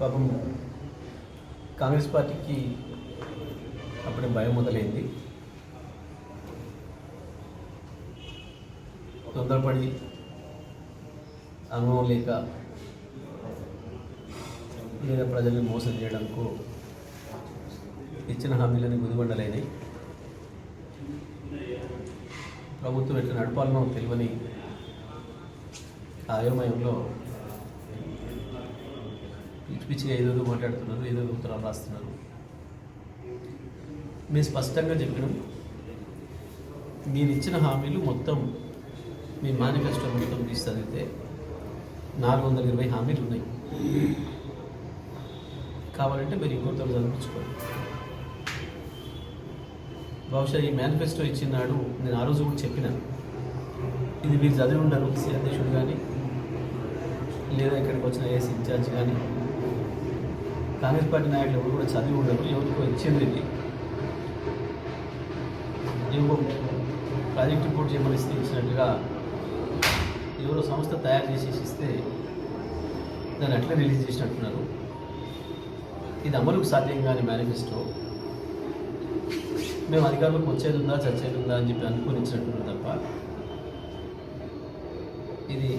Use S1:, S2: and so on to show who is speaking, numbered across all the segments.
S1: పాపం కాంగ్రెస్ పార్టీకి అప్పుడే భయం మొదలైంది. తొందరపడి అనుభవం లేక లేదా ప్రజల్ని మోసం చేయడానికి ఇచ్చిన హామీలని గుదిబండలైనాయి ప్రభుత్వం ఎట్లా నడపాలనో తెలియని ఆయోమయంలో పిచ్చి పిచ్చిగా ఏదో మాట్లాడుతున్నారు ఏదో ఉత్తరాలు రాస్తున్నారు. మేము స్పష్టంగా చెప్పినాం మీరు ఇచ్చిన హామీలు మొత్తం మీ మేనిఫెస్టో మొత్తం తీసి చదివితే నాలుగు వందల ఇరవై హామీలు ఉన్నాయి. కావాలంటే మీరు ఇంకొకరితో చదివించుకోండి. బహుశా ఈ మేనిఫెస్టో ఇచ్చినాడు నేను ఆ రోజు కూడా చెప్పిన. ఇది మీరు చదివి ఉండరు సి అధ్యక్షుడు కానీ లేదా ఇక్కడికి వచ్చిన ఏసీ ఇన్ఛార్జ్ కానీ కాంగ్రెస్ పార్టీ నాయకులు ఎవరు కూడా చదివి ఉండరు ఎవరికి ఇచ్చింది ఇది ఏవో ప్రాజెక్ట్ రిపోర్ట్ చేయమని ఇస్తే ఇచ్చినట్టుగా ఎవరో సంస్థ తయారు చేసి ఇస్తే దాన్ని అట్లా రిలీజ్ చేసినట్టున్నారు. ఇది అమలుకు సాధ్యం కాని మేనిఫెస్టో. మేము అధికారులకు వచ్చేది ఉందా చచ్చేది ఉందా అని చెప్పి అనుకునిచ్చినట్టున్నారు తప్ప ఇది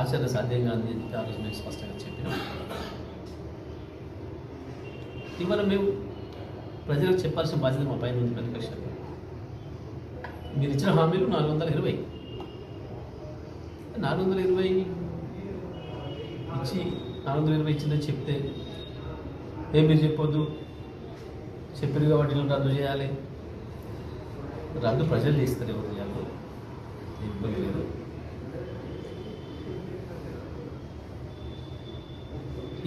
S1: ఆచరణ సాధ్యం కాదని ఆ రోజు మేము స్పష్టంగా చెప్పినాం. ఇవాళ మేము ప్రజలకు చెప్పాల్సిన బాధ్యత మా పైన ఉంది ప్రతిపక్షం మీరు ఇచ్చిన హామీలు నాలుగు వందల ఇరవై. నాలుగు వందల ఇరవై ఇచ్చి నాలుగు వందల ఇరవై ఇచ్చిందని చెప్తే ఏం మీరు చెప్పొద్దు? చెప్పారు కాబట్టి రద్దు చేయాలి. రద్దు ప్రజలు చేస్తారు ఎవరు చేయాలి. ఇబ్బంది లేదు.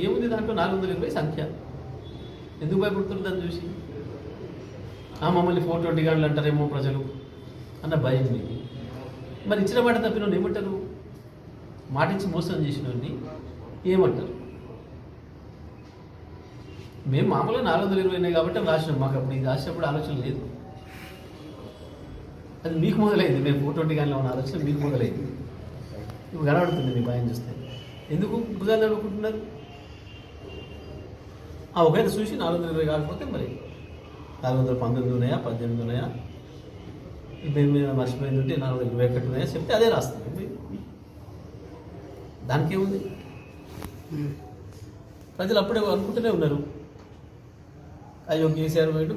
S1: ఏముంది దాంట్లో? నాలుగు వందల ఇరవై సంఖ్య. ఎందుకు భయపడుతుంది దాన్ని చూసి? ఆ మమ్మల్ని ఫోర్ ట్వంటీ గంటలు అంటారేమో ప్రజలు అన్న భయం మీకు. మరి ఇచ్చిన మాట తప్పిన ఏమంటారు? మాట ఇచ్చి మోసం చేసిన ఏమంటారు? మేము మామూలుగా నాలుగు వందల ఇరవై ఉన్నాయి కాబట్టి రాసినాం. మాకు అప్పుడు ఇది రాసినప్పుడు ఆలోచన లేదు. అది మీకు మొదలైంది. మేము ఫోర్ ట్వంటీ గంటలో ఉన్న ఆలోచన మీకు మొదలైంది. ఇప్పుడు కనబడుతుంది మీ భయం చూస్తే. ఎందుకు గుజాలు నడుపుకుంటున్నారు ఆ ఒకవేళ చూసి నాలుగు వందల ఇరవై కాకపోతే మరి. నాలుగు వందల పంతొమ్మిది ఉన్నాయా పద్దెనిమిది ఉన్నాయా? ఇప్పుడు మీద మర్చిపోయింది ఉంటే నాలుగు వందల ఇరవై ఒకటి ఉన్నాయా చెప్తే అదే రాస్తాం. దానికి ఏముంది? ప్రజలు అప్పుడే అనుకుంటూనే ఉన్నారు. అయ్యో కేసీఆర్ పోయిండు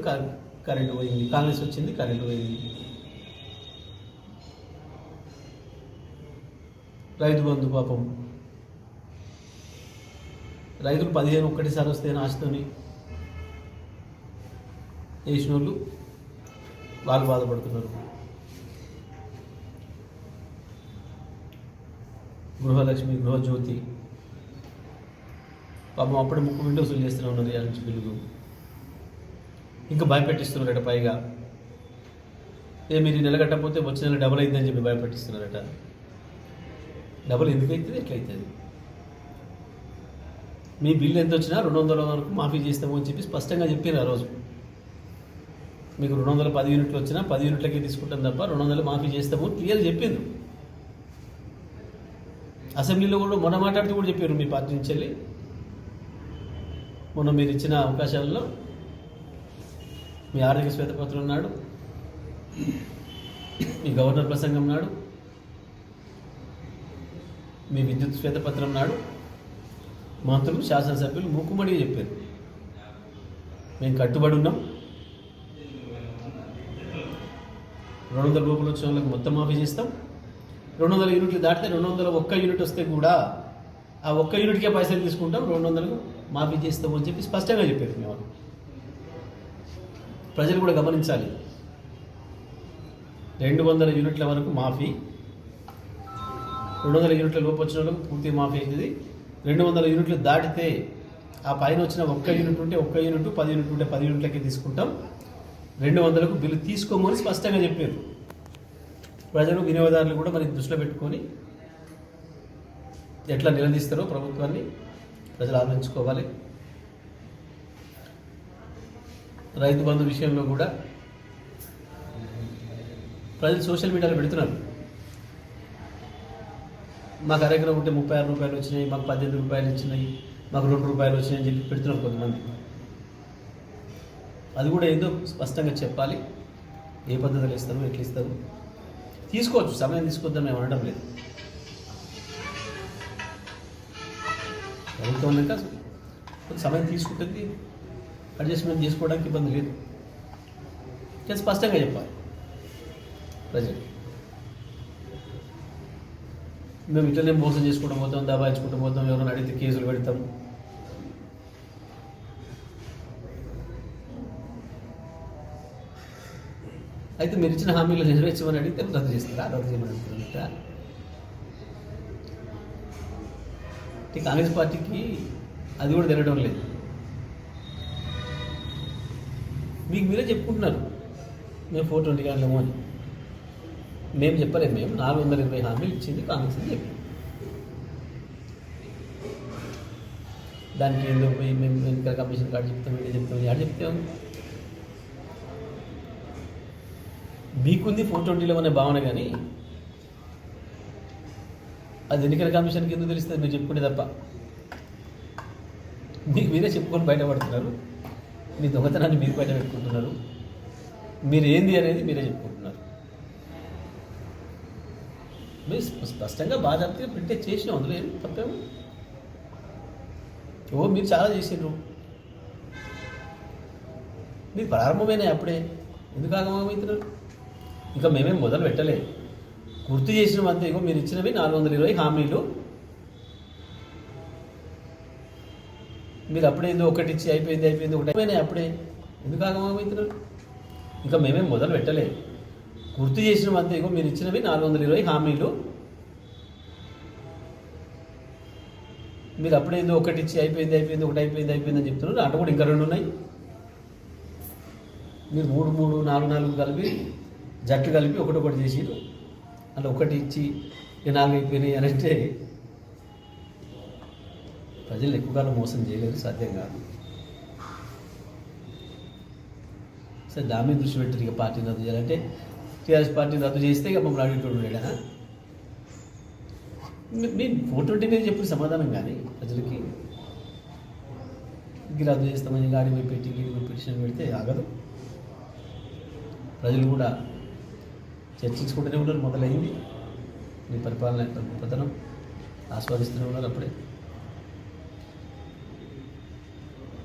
S1: కరెంటు పోయింది కాంగ్రెస్ వచ్చింది కరెంటు పోయింది. రైతు బంధు పాపం. రైతులు పదిహేను ఒక్కటిసారి వస్తే నాశతోని వేసిన వాళ్ళు వాళ్ళు బాధపడుతున్నారు. గృహలక్ష్మి గృహజ్యోతి. పాపం అప్పుడే ముక్కు విండో వసూలు చేస్తూనే ఉన్నారు ఇవాళ నుంచి పిల్లలు ఇంకా భయపెట్టిస్తున్నారట పైగా. ఏ మీరు ఈ నెల కట్టకపోతే నెల డబల్ అయిందని చెప్పి భయపెట్టిస్తున్నారట. డబల్ ఎందుకు అవుతుంది ఎట్లా అవుతుంది మీ బిల్లు ఎంత వచ్చినా రెండు వందల వరకు మాఫీ చేస్తాము అని చెప్పి స్పష్టంగా చెప్పారు ఆ రోజు. మీకు రెండు వందల పది యూనిట్లు వచ్చినా పది యూనిట్లకే తీసుకుంటాం తప్ప రెండు వందలు మాఫీ చేస్తాము క్లియర్ చెప్పింది అసెంబ్లీలో కూడా మొన్న మాట్లాడుతూ కూడా చెప్పారు మీ పార్టీ నుంచి వెళ్ళి. మొన్న మీరు ఇచ్చిన అవకాశాలలో మీ ఆర్థిక శ్వేతపత్రం నాడు మీ గవర్నర్ ప్రసంగం నాడు మీ విద్యుత్ శ్వేతపత్రం నాడు మంత్రులు శాసనసభ్యులు మూకుమ్మడిగా చెప్పారు. మేము కట్టుబడి ఉన్నాం. రెండు వందల రూపాయలు వచ్చిన వాళ్ళకి మొత్తం మాఫీ చేస్తాం. రెండు వందల యూనిట్లు దాటితే రెండు వందల ఒక్క యూనిట్ వస్తే కూడా ఆ ఒక్క యూనిట్కే పైసలు తీసుకుంటాం. రెండు వందలకు మాఫీ చేస్తాం అని చెప్పి స్పష్టంగా చెప్పారు మేము ప్రజలు కూడా గమనించాలి. రెండు వందల యూనిట్ల వరకు మాఫీ. రెండు వందల యూనిట్ల లోపు వచ్చిన వాళ్ళకు పూర్తి మాఫీ అవుతుంది. రెండు వందల యూనిట్లు దాటితే ఆ పైన వచ్చిన ఒక్క యూనిట్ ఉంటే ఒక్క యూనిట్ పది యూనిట్ ఉంటే పది యూనిట్లకే తీసుకుంటాం. రెండు వందలకు బిల్లు తీసుకోమని స్పష్టంగా చెప్పారు. ప్రజలు వినియోగదారులు కూడా మరి దృష్టిలో పెట్టుకొని ఎట్లా నిలదీస్తారో ప్రభుత్వాన్ని ప్రజలు ఆలోచించుకోవాలి. రైతు బంధు విషయంలో కూడా ప్రజలు సోషల్ మీడియాలో పెడుతున్నారు. మాకు అరెకరం ఉంటే ముప్పై ఆరు రూపాయలు వచ్చినాయి మాకు పద్దెనిమిది రూపాయలు వచ్చినాయి మాకు రెండు రూపాయలు వచ్చినాయి అని చెప్పి పెడుతున్నారు కొంతమంది. అది కూడా ఏదో స్పష్టంగా చెప్పాలి. ఏ పద్ధతిలో ఇస్తారు ఎట్లా ఇస్తారు? తీసుకోవచ్చు సమయం తీసుకొద్దాం మేము అనడం లేదు. ప్రభుత్వం లేక కొంత సమయం తీసుకుంటుంది అడ్జస్ట్మెంట్ చేసుకోవడానికి ఇబ్బంది లేదు. స్పష్టంగా చెప్పాలి. ప్రజలు మేము ఇట్లనే మోసం చేసుకుంటూ పోతాం దబాయించుకుంటూ పోతాం ఎవరైనా అడిగితే కేసులు పెడతాం. అయితే మీరు ఇచ్చిన హామీలు నెరవేర్చమని అడిగితే రద్దు చేస్తారా? రద్దు చేయమని అడుగుతున్నారా కాంగ్రెస్ పార్టీకి అది కూడా తినడం లేదు. మీకు మీరే చెప్పుకుంటున్నారు. మేము ఫోర్ ట్వంటీ గంటలేమో అని. మేము చెప్పలేదు మేము నాలుగు వందల ఇరవై హామీలు ఇచ్చింది కాంగ్రెస్ అని చెప్పి దానికి ఏందో పోయి మేము ఎన్నికల కమిషన్ కార్డు చెప్తాం ఇది చెప్తాం యాడ్ చెప్తాం. మీకుంది ఫోర్ ట్వంటీలో అనే భావన కానీ అది ఎన్నికల కమిషన్కి ఎందుకు తెలుస్తుంది మీరు చెప్పుకుంటే తప్ప. మీకు మీరే చెప్పుకొని బయటపడుతున్నారు. మీ దొంగతనాన్ని మీరు బయట పెట్టుకుంటున్నారు. మీరు ఏంది అనేది మీరే చెప్పుకుంటున్నారు. మీరు స్ప- స్పష్టంగా బాధ్యతగా ప్రింటే చేసినాం అందులో ఏం తప్పేమో ఓ మీరు చాలా చేసిండ్రు. మీరు ప్రారంభమైన అప్పుడే. ఎందుకు ఆగమవుతున్నారు ఇంకా మేమేం మొదలు పెట్టలే. గుర్తు చేసినాం అంతే ఇగో మీరు ఇచ్చినవి నాలుగు వందల ఇరవై హామీలు. మీరు అప్పుడే ఏదో ఒకటి ఇచ్చి అయిపోయింది అయిపోయింది ఒకటి అయిపోయినాయి అప్పుడే. ఎందుకు ఆగమవుతున్నారు ఇంకా మేమేం మొదలు పెట్టలేదు గుర్తు చేసిన మధ్య ఇగో మీరు ఇచ్చినవి నాలుగు వందల ఇరవై హామీలు. మీరు అప్పుడేదో ఒకటి ఇచ్చి అయిపోయింది అయిపోయింది ఒకటి అయిపోయింది అయిపోయింది అని చెప్తున్నారు. అటు కూడా ఇంకా రెండు ఉన్నాయి. మీరు మూడు మూడు నాలుగు నాలుగు కలిపి జట్లు కలిపి ఒకటి ఒకటి చేసిరు అలా ఒకటి ఇచ్చి ఇక నాలుగు అయిపోయినాయి అని అంటే ప్రజలు ఎక్కువ కాలం మోసం చేయలేరు సాధ్యం కాదు. సరే దాని మీద దృష్టి పెట్టారు ఇక పార్టీని రద్దు చేయాలంటే టీఆర్ఎస్ పార్టీని రద్దు చేస్తే ఇక మమ్మల్ని అడిగేటోడు లేడా మీ ఫోర్ ట్వంటీ మీద చెప్పిన సమాధానం కానీ ప్రజలకి. ఇంక రద్దు చేస్తామని గాడి పోయి పెట్టి గీడి పోయి పిటిషన్ పెడితే ఆగదు. ప్రజలు కూడా చర్చించుకుంటూనే ఉన్నారు మొదలైంది. మీ పరిపాలన యొక్క గొప్పతనం ఆస్వాదిస్తూనే ఉన్నారు అప్పుడే.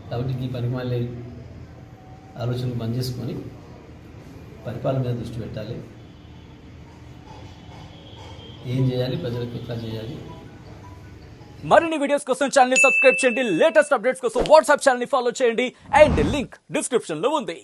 S1: కాబట్టి ఈ పనికి మళ్ళీ ఆలోచనలు బంద్ చేసుకొని పరిపాలన మీద దృష్టి పెట్టాలి. ఏం చేయాలి? ప్రజలకు ఎట్లా చేయాలి?
S2: మరిన్ని వీడియోస్ కోసం ఛానల్ సబ్స్క్రైబ్ చేయండి. లేటెస్ట్ అప్డేట్స్ కోసం వాట్సాప్ ఛానల్ ఫాలో చేయండి. అండ్ లింక్ డిస్క్రిప్షన్లో ఉంది.